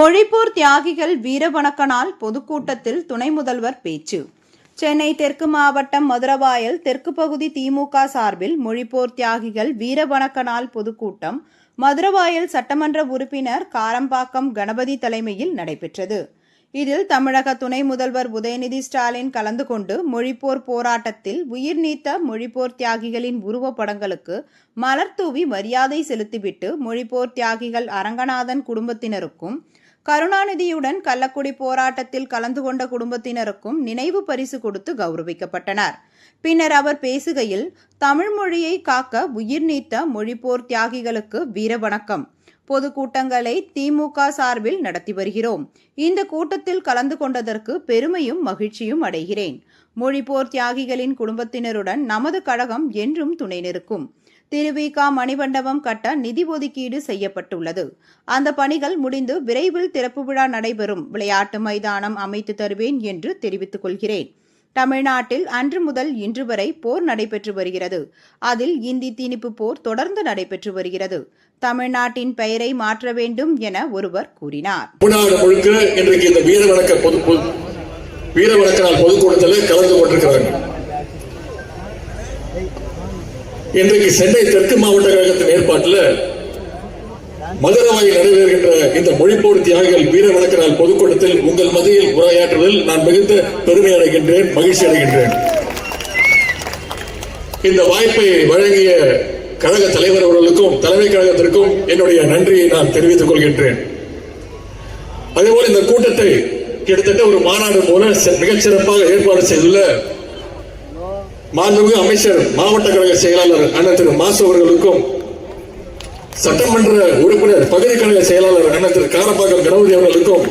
மொழிப்போர் தியாகிகள் வீரவணக்கனால் பொதுக்கூட்டத்தில் துணை முதல்வர் பேச்சு. சென்னை தெற்கு மாவட்டம் மதுரவாயல் தெற்கு பகுதி திமுக சார்பில் மொழிப்போர் தியாகிகள் வீரவணக்கனால் பொதுக்கூட்டம் மதுரவாயல் சட்டமன்ற உறுப்பினர் காரம்பாக்கம் கணபதி தலைமையில் நடைபெற்றது. இதில் தமிழக துணை முதல்வர் உதயநிதி ஸ்டாலின் கலந்து கொண்டு மொழிப்போர் போராட்டத்தில் உயிர் நீத்த மொழிப்போர் தியாகிகளின் உருவப்படங்களுக்கு மலர் தூவி மரியாதை செலுத்திவிட்டு மொழிப்போர் தியாகிகள் அரங்கநாதன் குடும்பத்தினருக்கும் கருணாநிதியுடன் கள்ளக்குடி போராட்டத்தில் கலந்து கொண்ட குடும்பத்தினருக்கும் நினைவு பரிசு கொடுத்து கௌரவிக்கப்பட்டனர். பின்னர் அவர் பேசுகையில் தமிழ் மொழியை காக்க உயிர் நீத்த மொழிப்போர் தியாகிகளுக்கு வீர வணக்கம். பொதுக்கூட்டங்களை திமுக சார்பில் நடத்தி வருகிறோம். இந்த கூட்டத்தில் கலந்து கொண்டதற்கு பெருமையும் மகிழ்ச்சியும் அடைகிறேன். மொழிப்போர் தியாகிகளின் குடும்பத்தினருடன் நமது கழகம் என்றும் துணை நிற்கும். திருவிக மணிமண்டபம் கட்ட நிதி ஒதுக்கீடு செய்யப்பட்டுள்ளது. அந்த பணிகள் முடிந்து விரைவில் திறப்பு விழா நடைபெறும். விளையாட்டு மைதானம் அமைத்து தருவேன் என்று தெரிவித்துக் கொள்கிறேன். தமிழ்நாட்டில் அன்று முதல் இன்று வரை போர் நடைபெற்று வருகிறது. அதில் இந்தி திணிப்பு போர் தொடர்ந்து நடைபெற்று வருகிறது. தமிழ்நாட்டின் பெயரை மாற்ற வேண்டும் என ஒருவர் கூறினார். தமிழ்நாடு முழுக்க இன்றைக்கு இந்த வீரவணக்க பொது பொது- பொதுக்கூட்டத்தில் கலந்து கொண்டிருக்கிறார்கள். இன்றைக்கு சென்னை தெற்கு மாவட்ட கழகத்தின் ஏற்பாட்டில் மதுரவாயில் நடைபெறுகின்ற இந்த மொழிப்போர் தியாகிகள் வீர வழக்கினால் பொதுக்கூட்டத்தில் உங்கள் மத்தியில் உரையாற்றுவதில் நான் மிகுந்த பெருமை அடைகின்றேன் மகிழ்ச்சி அடைகின்றேன். இந்த வாய்ப்பை வழங்கிய கழக தலைவர் அவர்களுக்கும் தலைமை கழகத்திற்கும் என்னுடைய நன்றியை நான் தெரிவித்துக் கொள்கின்றேன். அதேபோல் இந்த கூட்டத்தை கிட்டத்தட்ட ஒரு மாநாடு போல மிகச்சிறப்பாக சிறப்பாக ஏற்பாடு செய்துள்ள மாண்புமிகு அமைச்சர் மாவட்ட கழக செயலாளர் அண்ணன் திரு மாசு அவர்களுக்கும் சட்டமன்ற உறுப்பினர் பகுதி கழக செயலாளர் அண்ணன் திரு காரப்பாக்கம் கணபதி அவர்களுக்கும்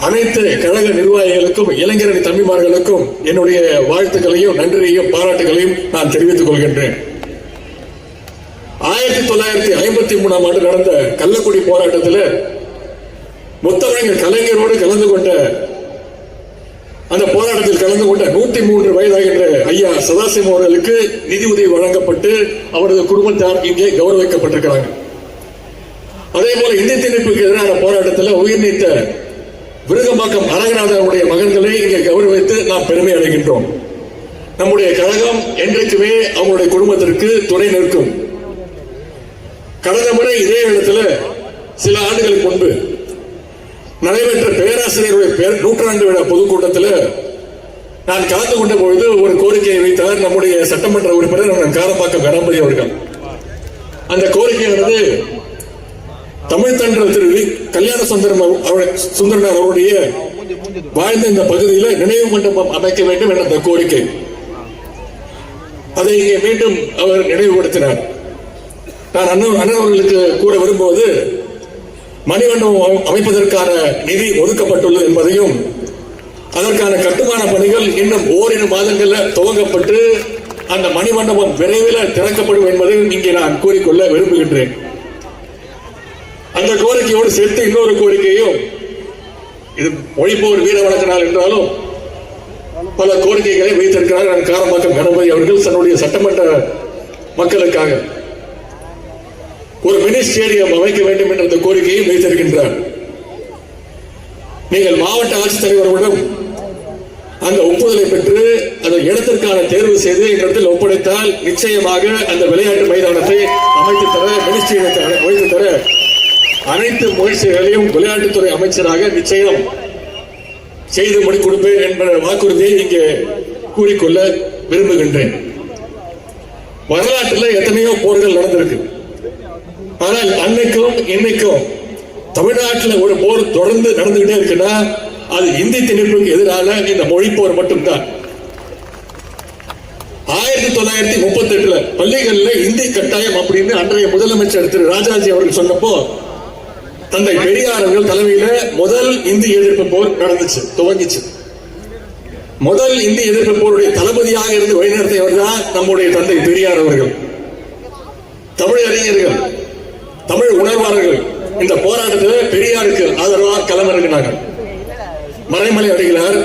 அனைத்து கழக நிர்வாகிகளுக்கும் இளைஞரணி தம்பிமார்களுக்கும் என்னுடைய வாழ்த்துக்களையும் நன்றியையும் பாராட்டுகளையும் நான் தெரிவித்துக் கொள்கின்றேன். ஆயிரத்தி தொள்ளாயிரத்தி ஐம்பத்தி மூணாம் ஆண்டு நடந்த கள்ளக்குடி போராட்டத்தில் முத்தமிழர் கலைஞரோடு கலந்து கொண்ட அந்த போராட்டத்தில் கலந்து கொண்ட நூத்தி மூன்று வயதாகின்ற ஐயா சதாசிவம் அவர்களுக்கு நிதி உதவி வழங்கப்பட்டு அவரது குடும்பத்தார் இங்கே கௌரவிக்கப்பட்டிருக்கிறாங்க. அதே போல இந்திய திணிப்புக்கு எதிரான போராட்டத்தில் உயிர் நீத்த விருகம்பாக்கம் அரங்கநாதனுடைய மகன்களை இங்கே கௌரவித்து நாம் பெருமை அடைகின்றோம். நம்முடைய கழகம் என்றைக்குமே அவங்களுடைய குடும்பத்திற்கு துணை நிற்கும். கடந்த முறை இதே இடத்துல சில ஆண்டுகளுக்கு முன்பு நடைபெற்ற பேராசிரியருடைய பேர் நூற்றாண்டு விழா பொதுக்கூட்டத்தில் நான் கலந்து கொண்ட பொழுது ஒரு கோரிக்கையை வைத்தார் நம்முடைய சட்டமன்ற உறுப்பினர் காரம்பாக்கம் கணபதி அவர்கள். அந்த கோரிக்கையானது தமிழ் திரு கல்யாண சுந்தரம் சுந்தரனார் அவருடைய வாழ்ந்த இந்த பகுதியில் நினைவு மண்டபம் அமைக்க வேண்டும் என்ற அந்த கோரிக்கை. அதை இங்கே மீண்டும் அவர் நினைவுபடுத்தினார். நான் அண்ணன் அண்ணன் அவர்களுக்கு கூற விரும்புவது மணிமண்டபம் அமைப்பதற்கான நிதி ஒதுக்கப்பட்டுள்ளது என்பதையும் அதற்கான கட்டுமான பணிகள் இன்னும் ஓரிரு மாதங்களில் துவங்கப்பட்டு அந்த மணிமண்டபம் விரைவில் திறக்கப்படும் என்பதையும் இங்கே நான் கூறிக்கொள்ள விரும்புகின்றேன். அந்த கோரிக்கையோடு சேர்த்து இன்னொரு கோரிக்கையும் இது மொழிப்போர் வீர வழக்கினால் என்றாலும் பல கோரிக்கைகளை வைத்திருக்கிறார் நான் காரம்பாக்கம் கணபதி அவர்கள் தன்னுடைய சட்டமன்ற மக்களுக்காக ஒரு மினி ஸ்டேடியம் அமைக்க வேண்டும் என்ற கோரிக்கையை வைத்திருக்கின்றார். நீங்கள் மாவட்ட ஆட்சித்தலைவரிடம் அந்த ஒப்புதலை பெற்று அந்த இடத்திற்கான தேர்வு செய்து இடத்தில் ஒப்படைத்தால் நிச்சயமாக அந்த விளையாட்டு மைதானத்தை அமைத்து தர மினி அமைத்து தர அனைத்து முயற்சிகளையும் விளையாட்டுத்துறை அமைச்சராக நிச்சயம் செய்து முடி கொடுப்பேன் என்ற வாக்குறுதியை இங்கே கூறிக்கொள்ள விரும்புகின்றேன். வரலாற்றில் எத்தனையோ போர்கள் நடந்திருக்கு. ஆனால் அன்னைக்கும் இன்னைக்கும் தமிழ்நாட்டில் ஒரு போர் தொடர்ந்து நடந்துகிட்டே இருக்குன்னா அது இந்தி திணிப்புக்கு எதிரான இந்த மொழி போர் மட்டும்தான். ஆயிரத்தி தொள்ளாயிரத்தி முப்பத்தி எட்டுல பள்ளிகள்ல இந்தி கட்டாயம் அப்படின்னு அன்றைய முதலமைச்சர் திரு ராஜாஜி அவர்கள் சொன்னப்போ தந்தை பெரியார் அவர்கள் தலைமையில முதல் இந்தி எதிர்ப்பு போர் நடந்துச்சு துவங்கிச்சு. முதல் இந்தி எதிர்ப்பு போருடைய தளபதியாக இருந்து வழிநடத்தியவர் தான் நம்முடைய தந்தை பெரியார் அவர்கள். தமிழ் அறிஞர்கள் தமிழ் உணர்வாளர்கள். இந்த போராட்டத்தில் பெரியாருக்கு ஆதரவாக களமிறங்கினாங்க மறைமலை அடிகளார்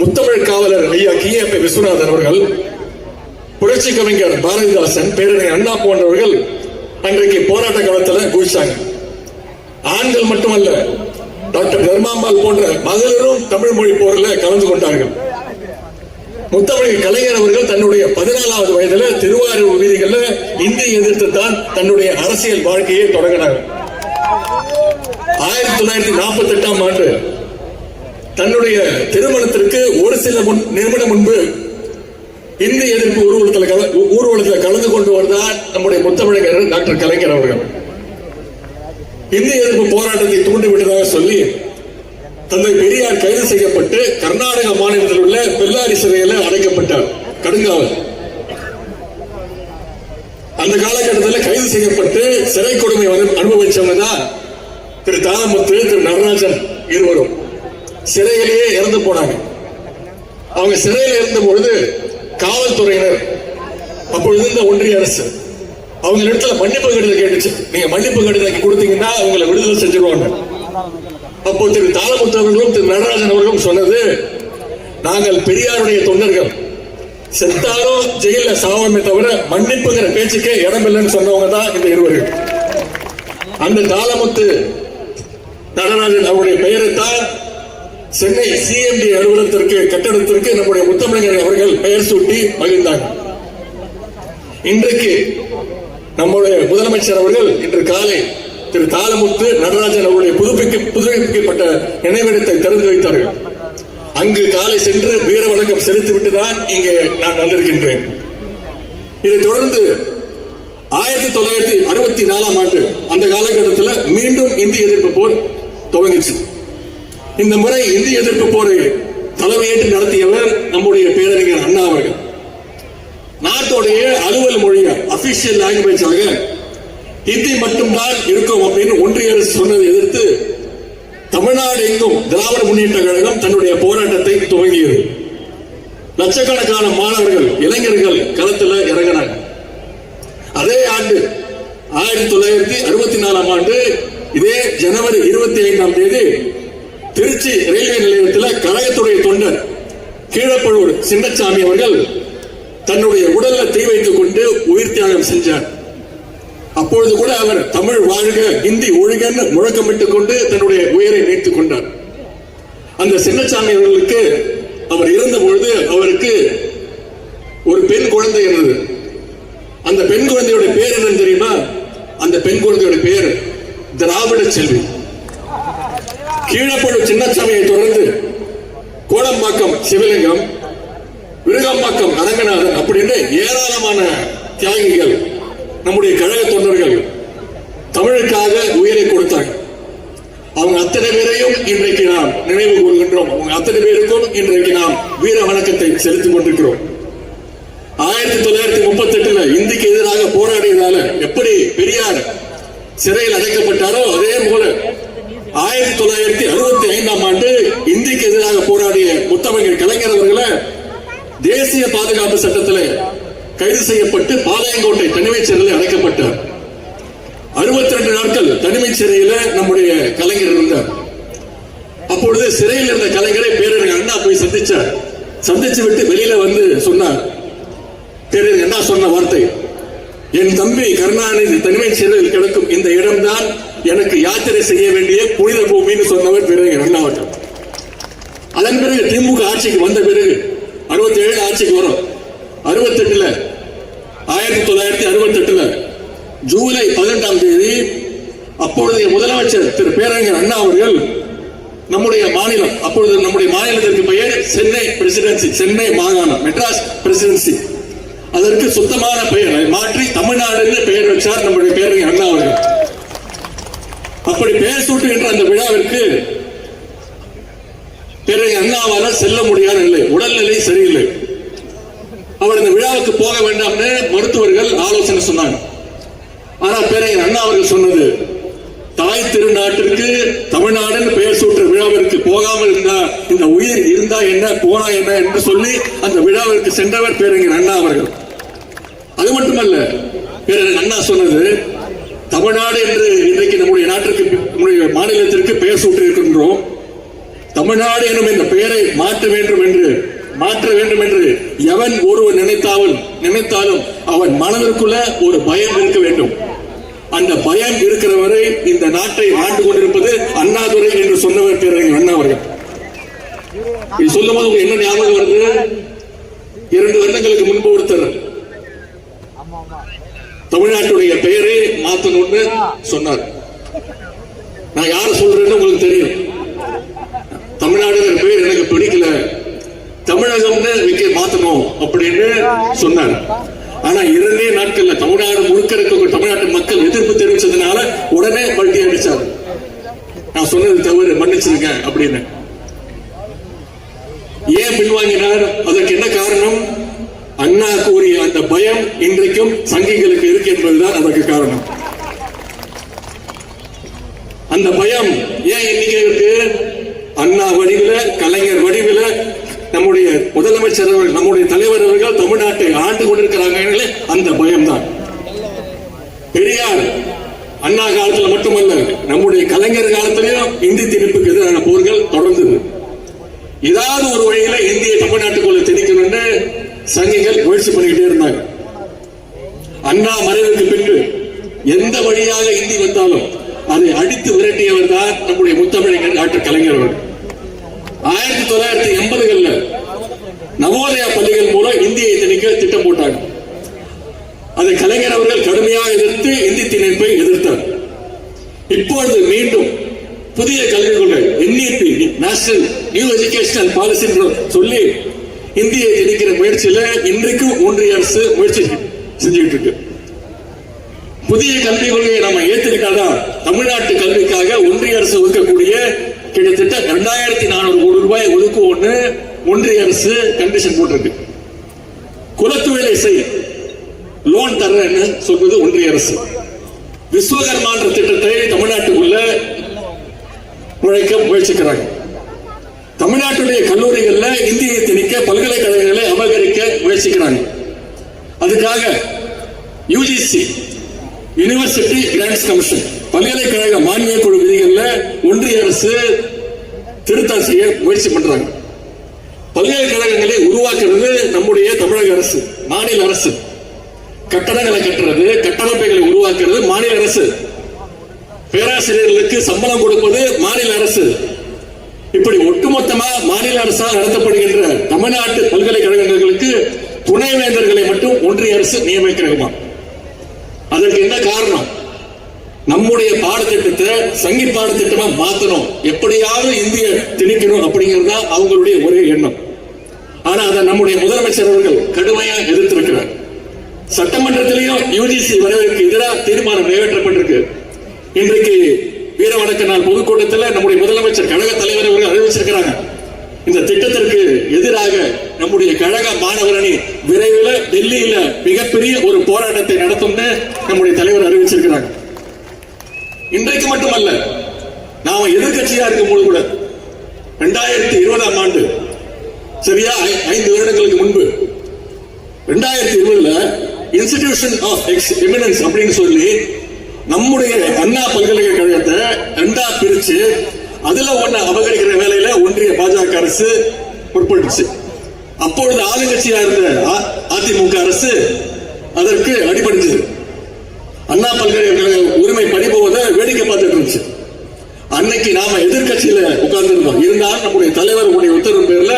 முத்தமிழ் காவலர் ஐயா கிஏபி விஸ்வநாதன் அவர்கள் புரட்சி கவிஞர் பாரதிதாசன் பேரனை அண்ணா போன்றவர்கள் அன்றைக்கு போராட்ட காலத்தில் குதிச்சாங்க ஆண்கள் மட்டுமல்ல டாக்டர் தர்மாம்பாள் போன்ற மகளிரும் தமிழ் மொழி போரில் கலந்து கொண்டார்கள். முத்தமிழ் கலைஞர் அவர்கள் தன்னுடைய பதினாலாவது வயதுல திருவாரூர் வீதிகள்ல இந்தி எதிர்த்து தான் தன்னுடைய அரசியல் வாழ்க்கையை தொடங்கினார். ஆயிரத்தி தொள்ளாயிரத்தி நாற்பத்தி எட்டாம் ஆண்டு தன்னுடைய திருமணத்திற்கு ஒரு சில முன் நிமிடம் முன்பு இந்தி எதிர்ப்பு ஊர்வலத்தில் கல- ஊர்வலத்தில் கலந்து கொண்டு வருகிறார் நம்முடைய முத்தமிழர் டாக்டர் கலைஞர் அவர்கள். இந்தி எதிர்ப்பு போராட்டத்தை தூண்டிவிட்டதாக சொல்லி தந்தை பெரியார் கைது செய்யப்பட்டு கர்நாடக மாநிலத்தில் உள்ள பெல்லாரி சிறையில் அடைக்கப்பட்டார். கடுங்காவல். அந்த காலகட்டத்தில் கைது செய்யப்பட்டு சிறை கொடுமை அனுபவிச்சவங்க தான் திரு தாமமுத்து திரு நடராஜன் இருவரும். சிறையிலேயே இறந்து போனாங்க. அவங்க சிறையில் இருந்த பொழுது காவல்துறையினர் அப்பொழுது இருந்த ஒன்றிய அரசு அவங்க இடத்துல மன்னிப்பு கடிதம் கேட்டுச்சு. நீங்க மன்னிப்பு கடிதம் கொடுத்தீங்கன்னா அவங்களை விடுதலை செஞ்சிருவாங்க. அப்போ திரு தாளமுத்து அவர்களும் திரு நடராஜன் அவர்களும் சொன்னது நாங்கள் பெரியாருடைய தொண்டர்கள். செத்தாலும் ஜெயில சாவமே தவிர மன்னிப்புங்கிற பேச்சுக்கே இடமில்லைன்னு சொன்னவங்க தான் இந்த இருவர்கள். அந்த தாளமுத்து நடராஜன் அவருடைய பெயரைத்தான் சென்னை சிஎம்டி அலுவலகத்திற்கு கட்டடத்திற்கு நம்முடைய முத்தமிழர் அவர்கள் பெயர் சூட்டி மகிழ்ந்தாங்க. இன்றைக்கு நம்முடைய முதலமைச்சர் அவர்கள் இன்று காலை திரு தாளமுத்து நடராஜன் அவருடைய புதுப்பிக்க புதுப்பிக்கப்பட்ட நினைவிடத்தை திறந்து வைத்தார்கள். அங்கு காலை சென்று வீர வணக்கம் செலுத்திவிட்டு தான் இங்கே நான் வந்திருக்கின்றேன். இதைத் தொடர்ந்து ஆயிரத்தி தொள்ளாயிரத்தி அறுபத்தி நாலாம் ஆண்டு அந்த காலகட்டத்தில் மீண்டும் இந்திய எதிர்ப்பு போர் துவங்கிச்சு. இந்த முறை இந்திய எதிர்ப்பு போரை தலைமையேற்று நடத்தியவர் நம்முடைய பேரறிஞர் அண்ணா அவர்கள். நாட்டுடைய அலுவல் மொழிய அபிஷியல் லாங்குவேஜாக ஹிந்தி மட்டும்தான் இருக்கும் அப்படின்னு ஒன்றிய அரசு சொன்னதை எதிர்த்து தமிழ்நாடு எங்கும் திராவிட முன்னேற்ற கழகம் தன்னுடைய போராட்டத்தை துவங்கியது. லட்சக்கணக்கான மாணவர்கள் இளைஞர்கள் களத்தில் இறங்கினாங்க. அதே ஆண்டு ஆயிரத்தி தொள்ளாயிரத்தி அறுபத்தி நாலாம் ஆண்டு இதே ஜனவரி இருபத்தி ஐந்தாம் தேதி திருச்சி ரயில்வே நிலையத்தில் கழகத்துடைய தொண்டர் கீழப்பழூர் சின்னசாமி அவர்கள் தன்னுடைய உடல்ல தீ வைத்துக் கொண்டு உயிர் தியாகம் செஞ்சார். அப்பொழுது கூட அவர் தமிழ் வாழ்க இந்தி ஒழுகன்னு முழக்கமிட்டுக் கொண்டு தன்னுடைய உயிரை நீத்துக் கொண்டார். அந்த சின்னசாமி அவர்களுக்கு அவர் இறந்த பொழுது அவருக்கு ஒரு பெண் குழந்தை இருந்தது. அந்த பெண் குழந்தையோட பேர் என்னன்னு தெரியுமா? அந்த பெண் குழந்தையோட பேர் திராவிட செல்வி. கீழப்பழு சின்னசாமியை தொடர்ந்து கோடம்பாக்கம் சிவலிங்கம் விருகம்பாக்கம் அரங்கநாதன் அப்படின்னு ஏராளமான தியாகிகள் நம்முடைய கழக தொண்டர்கள் தமிழுக்காக உயிரை கொடுத்தாங்க. அவங்க அத்தனை பேரையும் இன்றைக்கு நாம் நினைவு கூறுகின்றோம். அவங்க அத்தனை பேருக்கும் இன்றைக்கு நாம் வீர வணக்கத்தை செலுத்திக் கொண்டிருக்கிறோம். ஆயிரத்தி தொள்ளாயிரத்தி முப்பத்தி எட்டுல இந்திக்கு எதிராக போராடியதால எப்படி பெரியார் சிறையில் அடைக்கப்பட்டாரோ அதே போல ஆயிரத்தி தொள்ளாயிரத்தி அறுபத்தி ஐந்தாம் ஆண்டு இந்திக்கு எதிராக போராடிய முத்தமிழர் கலைஞர் அவர்களை தேசிய பாதுகாப்பு சட்டத்தில் கைது செய்யப்பட்டு பாளையங்கோட்டை தனிமைச் சிறையில் அடைக்கப்பட்டார். அறுபத்தி ரெண்டு நாட்கள் தனிமை சிறையில நம்முடைய கலைஞர் இருந்தார். அப்பொழுது சிறையில் இருந்த கலைஞரை பேரறிஞர் அண்ணா போய் சந்திச்சார். சந்திச்சு விட்டு வெளியில வந்து சொன்னார். பேரறிஞர் அண்ணா சொன்ன வார்த்தை என் தம்பி கருணாநிதி தனிமைச் சிறையில் கிடக்கும் இந்த இடம்தான் எனக்கு யாத்திரை செய்ய வேண்டிய புனித பூமின்னு சொன்னவர் பேரறிஞர் அண்ணா அவர்கள். அதன் பிறகு திமுக ஆட்சிக்கு வந்த பிறகு அறுபத்தி ஏழு ஆட்சிக்கு வரும். அறுபத்தி எட்டுல ஆயிரத்தி தொள்ளாயிரத்தி அறுபத்தி எட்டுல ஜூலை பதினெட்டாம் தேதி அப்பொழுதைய முதலமைச்சர் திரு பேரறிஞர் அண்ணா அவர்கள் நம்முடைய மாநிலம் அப்பொழுது நம்முடைய மாநிலத்திற்கு பெயர் சென்னை பிரசிடென்சி சென்னை மாகாணம் மெட்ராஸ் பிரசிடென்சி அதற்கு சுத்தமான பெயர் மாற்றி மாற்றி தமிழ்நாடுன்னு பெயர் வச்சார் நம்முடைய பேரறிஞர் அண்ணா அவர்கள். அப்படி பெயர் சூட்டுகின்ற அந்த விழாவிற்கு பிறகு அண்ணாவால செல்ல முடியாத நிலை உடல்நிலை சரியில்லை. அவர் இந்த விழாவுக்கு போக வேண்டாம்னு மருத்துவர்கள் ஆலோசனை சொன்னாங்க. ஆனா பேரையர் அண்ணா அவர்கள் சொன்னது தாய் திருநாட்டிற்கு தமிழ்நாடுன்னு பெயர் சூட்டுற விழாவிற்கு போகாமல் இருந்தா இந்த உயிர் இருந்தா என்ன போனா என்ன என்று சொல்லி அந்த விழாவிற்கு சென்றவர் பேரறிஞர் அண்ணா அவர்கள். அது மட்டுமல்ல பேரறிஞர் அண்ணா சொன்னது தமிழ்நாடு என்று இன்றைக்கு நம்முடைய நாட்டிற்கு நம்முடைய மாநிலத்திற்கு பெயர் சூட்டி இருக்கின்றோம் தமிழ்நாடு எனும் இந்த பெயரை மாற்ற வேண்டும் என்று மாற்ற வேண்டும் என்று எவன் ஒருவன் நினைத்தாலும் நினைத்தாலும் அவன் மனதிற்குள்ள ஒரு பயம் இருக்க வேண்டும். அந்த பயம் இருக்கிற வரை இந்த நாட்டை ஆண்டு கொண்டிருப்பது அண்ணாதுரை என்று சொன்னவர் பேரறிஞர் அண்ணா அவர்கள். இது சொல்லும் போது உங்களுக்கு என்ன ஞாபகம் வருது? இரண்டு வருடங்களுக்கு முன்பு ஒருத்தர் தமிழ்நாட்டுடைய பெயரை மாத்தணும்னு சொன்னார். நான் யார சொல்றேன்னு உங்களுக்கு தெரியும். தமிழ்நாடு பேர் எனக்கு பிடிக்கல. தமிழகம்னு விக்கை மாத்தணும் அப்படின்னு சொன்னார். ஆனா இரண்டே நாட்கள்ல தமிழ்நாடு முழுக்க இருக்க தமிழ்நாட்டு மக்கள் எதிர்ப்பு தெரிவிச்சதுனால உடனே பல்டி அடிச்சார். நான் சொன்னது தவறு மன்னிச்சிருக்கேன் அப்படின்னு. ஏன் பின்வாங்கினார்? அதற்கு என்ன காரணம்? அண்ணா கூறிய அந்த பயம் இன்றைக்கும் சங்கிகளுக்கு இருக்கு என்பதுதான் அதற்கு காரணம். அந்த பயம் ஏன் இன்னைக்கு இருக்கு? அண்ணா வடிவில் கலைஞர் வடிவில நம்முடைய முதலமைச்சர் அவர்கள் நம்முடைய தலைவர் அவர்கள் தமிழ்நாட்டை ஆண்டு கொண்டிருக்கிறாங்க அந்த பயம்தான். பெரியார் அண்ணா காலத்துல மட்டுமல்ல நம்முடைய கலைஞர் காலத்திலையும் இந்தி திணிப்புக்கு எதிரான போர்கள் தொடர்ந்தது. ஏதாவது ஒரு வழியில இந்திய தமிழ்நாட்டுக்குள்ள திணிக்கணும்னு சங்கிகள் முயற்சி பண்ணிக்கிட்டே இருந்தாங்க. அண்ணா மறைவுக்கு பின்பு எந்த வழியாக இந்தி வந்தாலும் அதை அடித்து விரட்டியவர் தான் நம்முடைய முத்தமிழர் டாக்டர் கலைஞர் அவர்கள். ஆயிரத்தி தொள்ளாயிரத்தி எண்பதுகள்ல நவோதயா பள்ளிகள் மூலம் இந்தியை திணிக்க திட்டம் போட்டாங்க. அதை கலைஞர் அவர்கள் கடுமையாக எதிர்த்து இந்தி திணிப்பை எதிர்த்தார். இப்பொழுது மீண்டும் புதிய கல்விக் கொள்கை NEP national new educational policy சொல்லி இந்தியை திணிக்கிற முயற்சியில இன்றைக்கும் ஒன்றிய அரசு முயற்சி செஞ்சுட்டு இருக்கு. புதிய கல்விக் கொள்கையை நம்ம ஏற்றிருக்காதான் தமிழ்நாட்டு கல்விக்காக ஒன்றிய அரசு ஒதுக்கக்கூடிய கிட்டத்தட்ட இரண்டாயிரத்தி நானூறு கோடி ரூபாய் ஒதுக்குவோன்னு ஒன்றிய அரசு கண்டிஷன் போட்டிருக்கு. குலத்தொழிலை செய் லோன் தர்றேன்னு சொல்வது ஒன்றிய அரசு. விஸ்வகர்மான்ற திட்டத்தை தமிழ்நாட்டுக்குள்ள நுழைக்க முயற்சிக்கிறாங்க. தமிழ்நாட்டுடைய கல்லூரிகள்ல இந்தியை திணிக்க பல்கலைக்கழகங்களை அபகரிக்க முயற்சிக்கிறாங்க. அதுக்காக யூஜிசி யூனிவர்சிட்டி கிராண்ட்ஸ் கமிஷன் பல்கலைக்கழக மானிய குழு விதிகள்ல ஒன்றிய அரசு திருத்தம் செய்ய முயற்சி பண்றாங்க. பல்கலைக்கழகங்களை உருவாக்குறது நம்முடைய தமிழக அரசு மாநில அரசு. கட்டடங்களை கட்டுறது கட்டமைப்புகளை உருவாக்குறது மாநில அரசு. பேராசிரியர்களுக்கு சம்பளம் கொடுப்பது மாநில அரசு. இப்படி ஒட்டுமொத்தமா மாநில அரசால் நடத்தப்படுகின்ற தமிழ்நாட்டு பல்கலைக்கழகங்களுக்கு துணைவேந்தர்களை மட்டும் ஒன்றிய அரசு நியமிக்கிறதுமா? அதற்கு என்ன காரணம்? நம்முடைய பாடத்திட்டத்தை சங்கி பாடத்திட்டமா மாத்தணும். எப்படியாவது இந்திய திணிக்கணும் அப்படிங்கிறது தான் அவங்களுடைய ஒரே எண்ணம். ஆனா அதை நம்முடைய முதலமைச்சர் அவர்கள் கடுமையா எதிர்த்திருக்கிறார். சட்டமன்றத்திலையும் யூஜிசி வரவிற்கு எதிராக தீர்மானம் நிறைவேற்றப்பட்டிருக்கு. இன்றைக்கு வீர வணக்க நாள் பொதுக்கூட்டத்தில் நம்முடைய முதலமைச்சர் கழக தலைவர் அவர்கள் அறிவிச்சிருக்கிறாங்க. இந்த திட்டத்திற்கு எதிராக நம்முடைய கழக மாணவர் அணி விரைவில் டெல்லியில மிகப்பெரிய ஒரு போராட்டத்தை நடத்தும்னு நம்முடைய தலைவர் அறிவிச்சிருக்கிறாங்க. இன்றைக்கு மட்டுமல்ல நாம எதிர்கட்சியா இருக்கும் போது கூட ரெண்டாயிரத்தி இருபதாம் ஆண்டு சரியா ஐ- ஐந்து வருடங்களுக்கு முன்பு ரெண்டாயிரத்தி இருபதுல இன்ஸ்டிடியூஷன் ஆஃப் எக்ஸ் எமினன்ஸ் அப்படின்னு சொல்லி நம்முடைய அண்ணா பல்கலைக்கழகத்தை ரெண்டா பிரிச்சு அதுல ஒன்ன அபகரிக்கிற வேலையில ஒன்றிய பாஜக அரசு முற்பட்டுச்சு அப்பொழுது ஆளுங்கட்சியா இருந்த அ- அதிமுக அரசு அதற்கு அடிபணிஞ்சது. அண்ணா பல்கலைக்கழக உரிமை பறிபோவதை வேடிக்கை பார்த்துட்டு இருந்துச்சு. அன்னைக்கு நாம எதிர்க்கட்சியில உட்கார்ந்திருந்தோம். இருந்தாலும் நம்முடைய தலைவர் உடைய உத்தரவு பேர்ல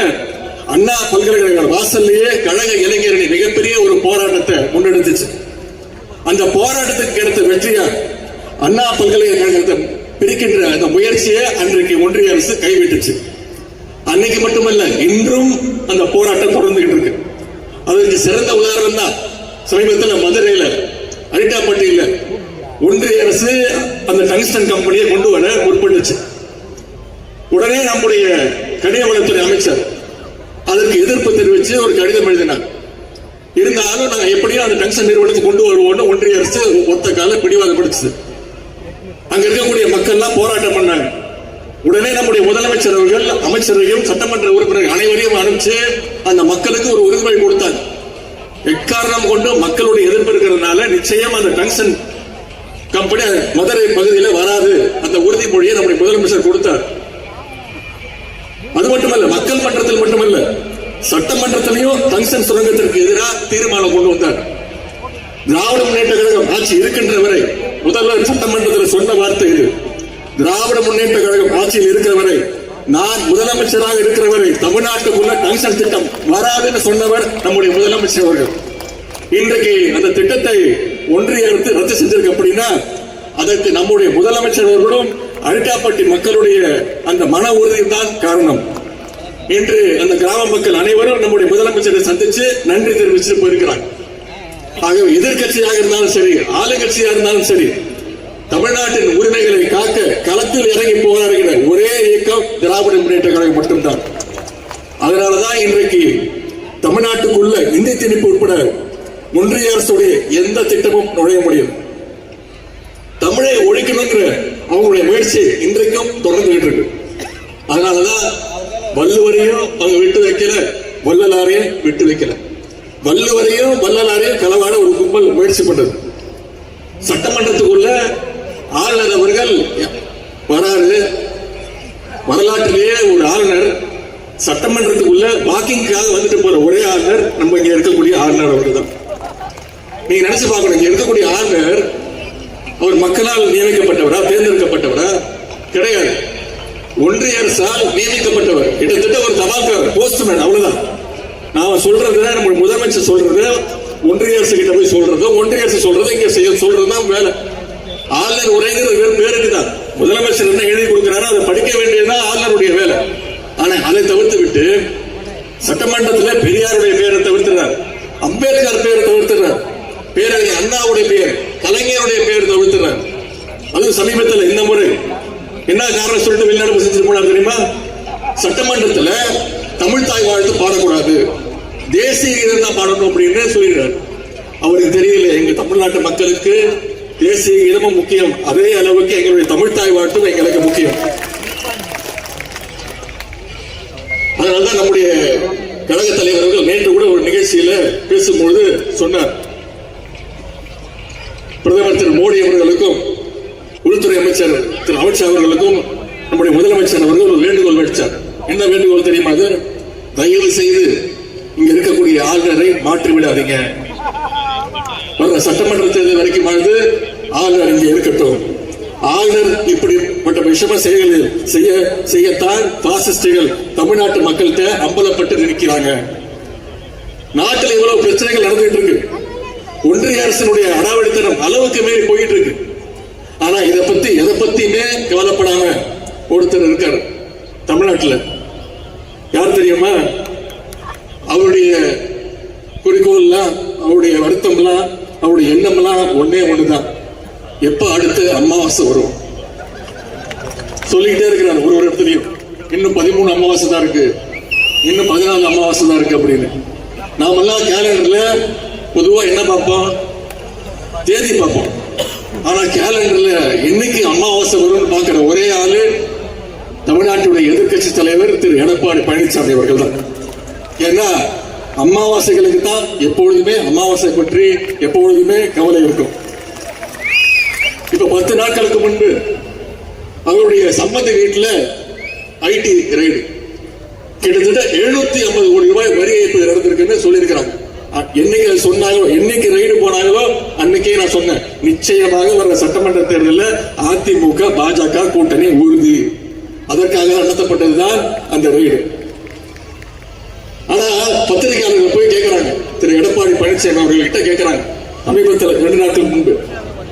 அண்ணா பல்கலைக்கழக வாசல்லையே கழக இளைஞரணி மிகப்பெரிய ஒரு போராட்டத்தை முன்னெடுத்துச்சு. அந்த போராட்டத்துக்கு கிடைத்த வெற்றியா அண்ணா பல்கலைக்கழகத்தை பிரிக்கின்ற அந்த முயற்சியை அன்றைக்கு ஒன்றிய அரசு கைவிட்டுச்சு. அன்னைக்கு மட்டுமல்ல இன்றும் அந்த போராட்டம் தொடர்ந்துகிட்டு இருக்கு. அதற்கு சிறந்த உதாரணம் தான் சமீபத்தில் மதுரையில அரிட்டாப்பட்டியில ஒன்றிய அரசு அந்த டங்ஸ்டன் கம்பெனியை கொண்டு வர முற்பட்டுச்சு உடனே நம்முடைய கனியவளத்துறை அமைச்சர் அதற்கு எதிர்ப்பு தெரிவித்து ஒரு கடிதம் எழுதினார். இருந்தாலும் நாங்கள் எப்படியும் அந்த டங்ஸ்டன் நிறுவனத்தை கொண்டு வருவோம்னு ஒன்றிய அரசு ஒத்த கால பிடிவாதப்படுத்துது அங்க இருக்கக்கூடிய மக்கள்லாம் போராட்டம் பண்ணாங்க. உடனே நம்முடைய முதலமைச்சர் அவர்கள் அமைச்சரையும் சட்டமன்ற உறுப்பினர்கள் அனைவரையும் அனுப்பிச்சு அந்த மக்களுக்கு ஒரு உறுதிமொழி கொடுத்தாங்க. எக்காரணம் கொண்டு மக்களுடைய எதிர்ப்பு இருக்கிறதுனால நிச்சயம் அந்த டங்ஷன் கம்பெனி மதுரை பகுதியில் வராது. அந்த உறுதிமொழியை நம்முடைய முதலமைச்சர் கொடுத்தார். அது மட்டுமல்ல மக்கள் மன்றத்தில் மட்டுமல்ல சட்டமன்றத்திலையும் டங்ஷன் சுரங்கத்திற்கு எதிராக தீர்மானம் கொண்டு வந்தார். திராவிட முன்னேற்ற கழகம் ஆட்சி இருக்கின்ற வரை முதல்வர் சட்டமன்றத்தில் சொன்ன வார்த்தை இது. திராவிட முன்னேற்ற கழகம் ஆட்சியில் இருக்கிற வரை நான் முதலமைச்சராக இருக்கிறவரை தமிழ்நாட்டுக்குள்ள டங்ஷன் திட்டம் வராதுன்னு சொன்னவர் நம்முடைய முதலமைச்சர் அவர்கள். இன்றைக்கு அந்த திட்டத்தை ஒன்றிய அரசு ரத்து செஞ்சிருக்கு அப்படின்னா அதற்கு நம்முடைய முதலமைச்சர் அவர்களும் அரிட்டாப்பட்டி மக்களுடைய அந்த மன உறுதி தான் காரணம். இன்று அந்த கிராம மக்கள் அனைவரும் நம்முடைய முதலமைச்சரை சந்திச்சு நன்றி தெரிவிச்சுட்டு போயிருக்கிறாங்க. ஆகவே எதிர்கட்சியாக இருந்தாலும் சரி ஆளுங்கட்சியாக இருந்தாலும் சரி தமிழ்நாட்டின் உரிமைகளை காக்க களத்தில் இறங்கி போராடுகிற ஒரே இயக்கம் திராவிட முன்னேற்ற கழகம் மட்டும்தான். அதனாலதான் இன்றைக்கு தமிழ்நாட்டுக்குள்ள இந்தி திணிப்பு உட்பட ஒன்றிய அரசுடைய எந்த திட்டமும் நுழைய முடியும் தமிழை ஒழிக்கணுங்கிற அவங்களுடைய முயற்சி இன்றைக்கும் தொடர்ந்துகிட்டு இருக்கு அதனாலதான் வள்ளுவரையும் அவங்க விட்டு வைக்கல வள்ளலாரையும் விட்டு வைக்கல. வள்ளுவரையும் வள்ளலாரையும் களவாட ஒரு கும்பல் முயற்சி பண்றது சட்டமன்றத்துக்குள்ள ஆளுநர் அவர்கள் வராரு. வரலாற்றிலேயே ஒரு ஆளுநர். சட்டமன்றத்துக்குள்ள வாக்கிங்காக வந்துட்டு போற ஒரே ஆளுநர் நம்ம இங்க இருக்கக்கூடிய ஆளுநர் அவர்கள் தான் நீங்க நினைச்சு பார்க்கணும் இங்க இருக்கக்கூடிய ஆளுநர் அவர் மக்களால் நியமிக்கப்பட்டவரா தேர்ந்தெடுக்கப்பட்டவரா? கிடையாது. ஒன்றிய அரசால் நியமிக்கப்பட்டவர். கிட்டத்தட்ட ஒரு தபால்காரர் போஸ்ட்மேன் அவ்வளவுதான். நாம சொல்றது நம்ம முதலமைச்சர் சொல்றது ஒன்றிய அரசு கிட்ட போய் சொல்றதோ ஒன்றிய அரசு சொல்றதோ இங்க செய்ய சொல்றதுதான் வேலை. ஆளுநர் உரைங்கிற பேருக்கு தான் முதலமைச்சர் என்ன எழுதி கொடுக்கிறாரோ அதை படிக்க வேண்டியதுதான் ஆளுநருடைய வேலை. ஆனா அதை தவிர்த்து விட்டு சட்டமன்றத்தில் பெரியாருடைய பேரை தவிர்த்துறார். அம்பேத்கர் பேரை தவிர்த்துறார். பேரறிஞர் அண்ணாவுடைய பெயர் கலைஞருடைய பெயர் தவிர்த்துறார். அது சமீபத்தில் இந்த முறை. என்ன காரணம் சொல்லிட்டு வெளிநாடு செஞ்சுட்டு போனார் தெரியுமா? சட்டமன்றத்துல தமிழ் தாய் வாழ்த்து பாடக்கூடாது. தேசிய கீதம் தான் பாடணும் அப்படின்னு சொல்லிடுறாரு. அவருக்கு தெரியல எங்க தமிழ்நாட்டு மக்களுக்கு தேசிய கீதமும் முக்கியம். அதே அளவுக்கு எங்களுடைய தமிழ் தாய் வாழ்த்தும் எங்களுக்கு முக்கியம். அதனால்தான் நம்முடைய கழக தலைவர்கள் நேற்று கூட ஒரு நிகழ்ச்சியில பேசும்பொழுது சொன்னார். பிரதமர் திரு மோடி அவர்களுக்கும் உள்துறை அமைச்சர் திரு அமித்ஷா அவர்களுக்கும் நம்முடைய முதலமைச்சர் அவர்கள் ஒரு வேண்டுகோள் வைத்தார் என்ன வேண்டுகோள் தெரியுமா தயவு செய்து இங்க இருக்கக்கூடிய ஆளுநரை மாற்றி விடாதீங்க சட்டமன்ற தேர்தல் வரைக்கும் வாழ்ந்து ஆளுநர் இங்கே இருக்கட்டும். ஆளுநர் இப்படிப்பட்ட விஷம செயல்களில் செய்ய செய்யத்தான் பாசிஸ்டுகள் தமிழ்நாட்டு மக்கள்கிட்ட அம்பலப்பட்டு நிற்கிறாங்க. நாட்டில் இவ்வளவு பிரச்சனைகள் நடந்துட்டு இருக்கு. ஒன்றிய அரசினுடைய அடாவடித்தனம் அளவுக்கு மீறி போயிட்டு இருக்கு. ஆனா இதை பத்தி எதை பத்தியுமே கவலைப்படாம ஒருத்தர் இருக்காரு தமிழ்நாட்டுல. யார் தெரியுமா? அவருடைய குறிக்கோள்லாம் அவருடைய வருத்தம்லாம் அவருடைய எண்ணம்லாம் ஒன்னே ஒண்ணுதான். எப்ப அடுத்து அமாவாசை வரும்? சொல்லிக்கிட்டே இருக்கிறார் ஒரு ஒரு இடத்துலயும். இன்னும் பதிமூணு அமாவாசை தான் இருக்கு. இன்னும் பதினாலு அமாவாசை தான் இருக்கு அப்படின்னு. நாமெல்லாம் கேலண்டர்ல பொதுவா என்ன பார்ப்போம்? தேதி பார்ப்போம். ஆனா கேலண்டர்ல என்னைக்கு அமாவாசை வரும்னு பாக்குற ஒரே ஆளு தமிழ்நாட்டுடைய எதிர்க்கட்சி தலைவர் திரு எடப்பாடி பழனிசாமி அவர்கள் தான். ஏன்னா அமாவாசைகளுக்கு தான் எப்பொழுதுமே அமாவாசை பற்றி எப்பொழுதுமே கவலை இருக்கும். இப்ப பத்து நாட்களுக்கு முன்பு அவருடைய சம்பந்த வீட்டில் ஐடி ரைடு கிட்டத்தட்ட எழுநூத்தி ஐம்பது கோடி ரூபாய் வரி ஏற்பு நடந்திருக்குன்னு சொல்லியிருக்கிறாங்க. என்னைக்கு அது சொன்னாங்களோ என்னைக்கு ரைடு போனாங்களோ அன்னைக்கே நான் சொன்னேன். நிச்சயமாக வர சட்டமன்ற தேர்தலில் அதிமுக பாஜக கூட்டணி உறுதி. அதற்காக நடத்தப்பட்டதுதான் அந்த ரைடு பத்திரிகையாளர்கள் போய் கேட்கிறாங்க திரு எடப்பாடி பழனிசாமி அவர்கள்கிட்ட கேட்கிறாங்க சமீபத்தில் ரெண்டு நாட்கள் முன்பு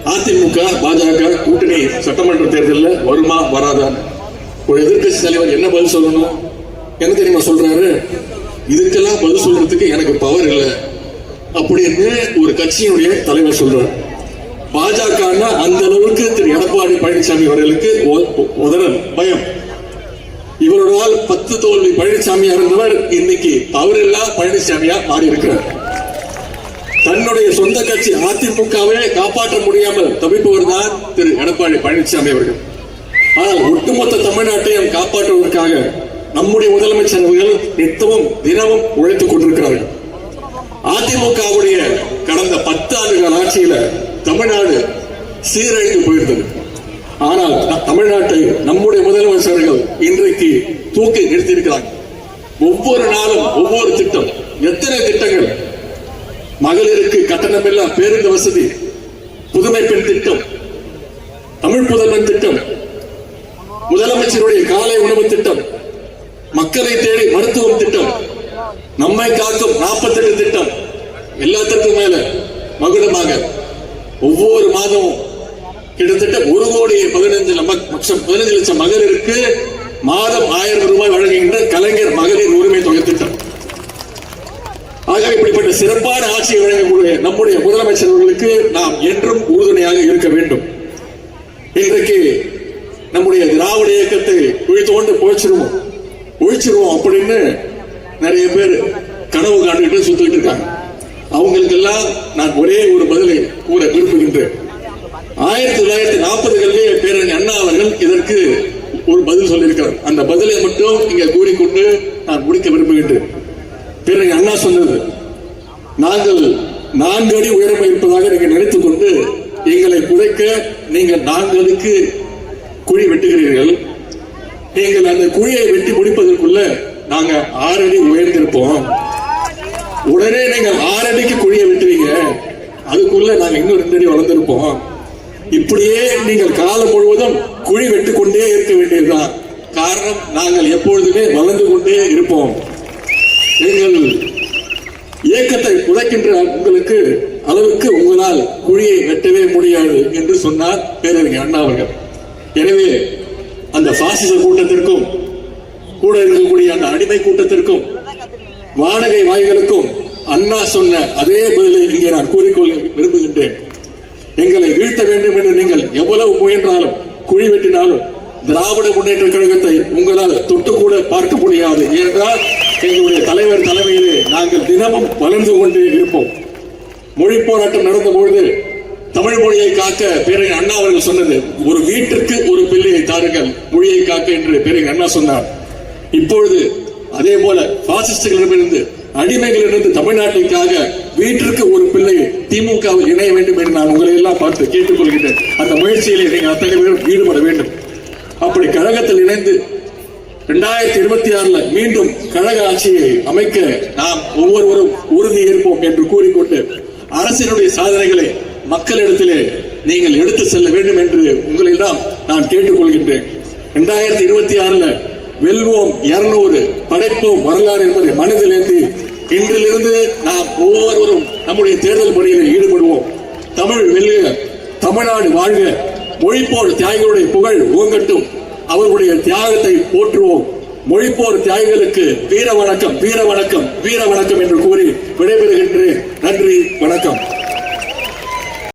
அதிமுக பாஜக கூட்டணி சட்டமன்ற தேர்தலில் வருமா வராதான் ஒரு எதிர்க்கட்சி தலைவர் என்ன பதில் சொல்லணும்? என்ன தெரியுமா சொல்றாரு? இதுக்கெல்லாம் பதில் சொல்றதுக்கு எனக்கு பவர் இல்லை. அப்படின்னு ஒரு கட்சியினுடைய தலைவர் சொல்றார். பாஜக அந்த அளவுக்கு திரு எடப்பாடி பழனிசாமி அவர்களுக்கு ஒ- உதறல் பயம். இவரால் பத்து தோல்வி பழனிசாமியா இருந்தவர் இன்னைக்கு அவரில்லா பழனிசாமியா மாறி இருக்கிறார் தன்னுடைய சொந்த கட்சி அதிமுகவை காப்பாற்ற முடியாமல் தவிப்பவர் தான் திரு எடப்பாடி பழனிசாமி அவர்கள். ஆனால் ஒட்டுமொத்த தமிழ்நாட்டையும் காப்பாற்றுவதற்காக நம்முடைய முதலமைச்சர் அவர்கள் நித்தமும் தினமும் உழைத்துக் கொண்டிருக்கிறார்கள். அதிமுகவுடைய கடந்த பத்து ஆண்டுகள் ஆட்சியில தமிழ்நாடு சீரழிந்து போயிருந்தது. ஆனால் தமிழ்நாட்டை நம்முடைய முதலமைச்சர்கள் இன்றைக்கு தூக்கி நிறுத்தியிருக்கிறாங்க ஒவ்வொரு நாளும் ஒவ்வொரு திட்டம் எத்தனை திட்டங்கள்? மகளிருக்கு கட்டணமில்லா பேருந்து வசதி புதுமை பெண் திட்டம் தமிழ் புதல்வன் திட்டம் முதலமைச்சருடைய காலை உணவு திட்டம் மக்களை தேடி மருத்துவம் திட்டம் நம்மை காக்கும் 48 திட்டம் எல்லாத்திற்கும் மேல மகுடமாக. ஒவ்வொரு மாதமும் கிட்டத்தட்ட ஒரு கோடி பதினஞ்சு லட்சம் பதினஞ்சு லட்சம் மகளிருக்கு மாதம் ஆயிரம் ரூபாய் வழங்குகின்ற கலைஞர் மகளிர் உரிமை தொகை திட்டம். ஆக இப்படிப்பட்ட சிறப்பான ஆட்சியை வழங்கக்கூடிய நம்முடைய முதலமைச்சர்களுக்கு நாம் என்றும் உறுதுணையாக இருக்க வேண்டும். இன்றைக்கு நம்முடைய திராவிட இயக்கத்தை குழி தோண்டு போய்ச்சிருவோம் ஒழிச்சிருவோம் அப்படின்னு நிறைய பேர் கனவு காண்டுகிட்டு சுத்திட்டு இருக்காங்க. அவங்களுக்கெல்லாம் நான் ஒரே ஒரு பதிலை கூற விரும்புகின்றேன். ஆயிரத்தி தொள்ளாயிரத்தி நாற்பதுகளிலே பேரறிஞர் அண்ணா அவர்கள் இதற்கு ஒரு பதில் சொல்லியிருக்கிறார். அந்த பதிலை மட்டும் இங்க கூறிக்கொண்டு நான் முடிக்க விரும்புகின்றேன். பேரறிஞர் அண்ணா சொன்னது நாங்கள் நான்கு அடி உயரம் இருப்பதாக நீங்கள் நினைத்துக் கொண்டு எங்களை குறைக்க நீங்கள் நாங்களுக்கு குழி வெட்டுகிறீர்கள். நீங்கள் அந்த குழியை வெட்டி முடிப்பதற்குள்ள நாங்க ஆறு அடி உயர்ந்திருப்போம். உடனே நீங்கள் ஆறு அடிக்கு குழியை வெட்டுவீங்க. அதுக்குள்ள நாங்க இன்னும் ரெண்டு அடி வளர்ந்திருப்போம். இப்படியே நீங்கள் காலம் முழுவதும் குழி வெட்டுக்கொண்டே கொண்டே இருக்க வேண்டியதுதான். காரணம் நாங்கள் எப்பொழுதுமே வளர்ந்து கொண்டே இருப்போம். எங்கள் இயக்கத்தை புதைக்கின்ற உங்களுக்கு அளவுக்கு உங்களால் குழியை வெட்டவே முடியாது என்று சொன்னார் பேரறிஞர் அண்ணா அவர்கள். எனவே அந்த பாசிச கூட்டத்திற்கும் கூட இருக்கக்கூடிய அந்த அடிமை கூட்டத்திற்கும் வாடகை வாய்களுக்கும் அண்ணா சொன்ன அதே பதிலை இங்கே நான் கூறிக்கொள்ள விரும்புகின்றேன். எங்களை வீழ்த்த வேண்டும் என்று நீங்கள் எவ்வளவு முயன்றாலும் குழி வெட்டினாலும் திராவிட முன்னேற்ற கழகத்தை உங்களால் தொட்டு கூட பார்க்க முடியாது. ஏனென்றால் எங்களுடைய தலைவர் தலைமையிலே நாங்கள் தினமும் வளர்ந்து கொண்டே இருப்போம். மொழி போராட்டம் நடந்த பொழுது தமிழ் மொழியை காக்க பேரை அண்ணா அவர்கள் சொன்னது ஒரு வீட்டிற்கு ஒரு பிள்ளையை தாருங்கள் மொழியை காக்க என்று பேரை அண்ணா சொன்னார். இப்பொழுது அதே போல பாசிஸ்டுகளிடமிருந்து அடிமைகளிலிருந்து தமிழ்நாட்டிற்காக வீட்டிற்கு ஒரு பிள்ளை திமுகவில் இணைய வேண்டும் என்று நான் உங்களை எல்லாம் பார்த்து கேட்டுக்கொள்கிறேன் அந்த முயற்சியிலே நீங்கள் அத்தனை பேரும் ஈடுபட வேண்டும். அப்படி கழகத்தில் இணைந்து இரண்டாயிரத்தி இருபத்தி ஆறுல மீண்டும் கழக ஆட்சியை அமைக்க நாம் ஒவ்வொருவரும் உறுதி ஏற்போம் என்று கூறிக்கொண்டு அரசினுடைய சாதனைகளை மக்களிடத்திலே நீங்கள் எடுத்து செல்ல வேண்டும் என்று உங்களெல்லாம் நான் கேட்டுக்கொள்கின்றேன். இரண்டாயிரத்தி இருபத்தி ஆறுல வெல்வோம் இருநூறு படைப்போம் வரலாறு என்பதை மனதில் ஏந்தி இன்றிலிருந்து நாம் ஒவ்வொருவரும் நம்முடைய தேர்தல் பணியில் ஈடுபடுவோம். தமிழ் வெல்க தமிழ்நாடு வாழ்க. மொழிப்போர் தியாகிகளுடைய புகழ் ஓங்கட்டும் அவர்களுடைய தியாகத்தை போற்றுவோம். மொழிப்போர் தியாகிகளுக்கு வீர வணக்கம் வீர வணக்கம் வீர வணக்கம் என்று கூறி விடைபெறுகின்றேன். நன்றி வணக்கம்.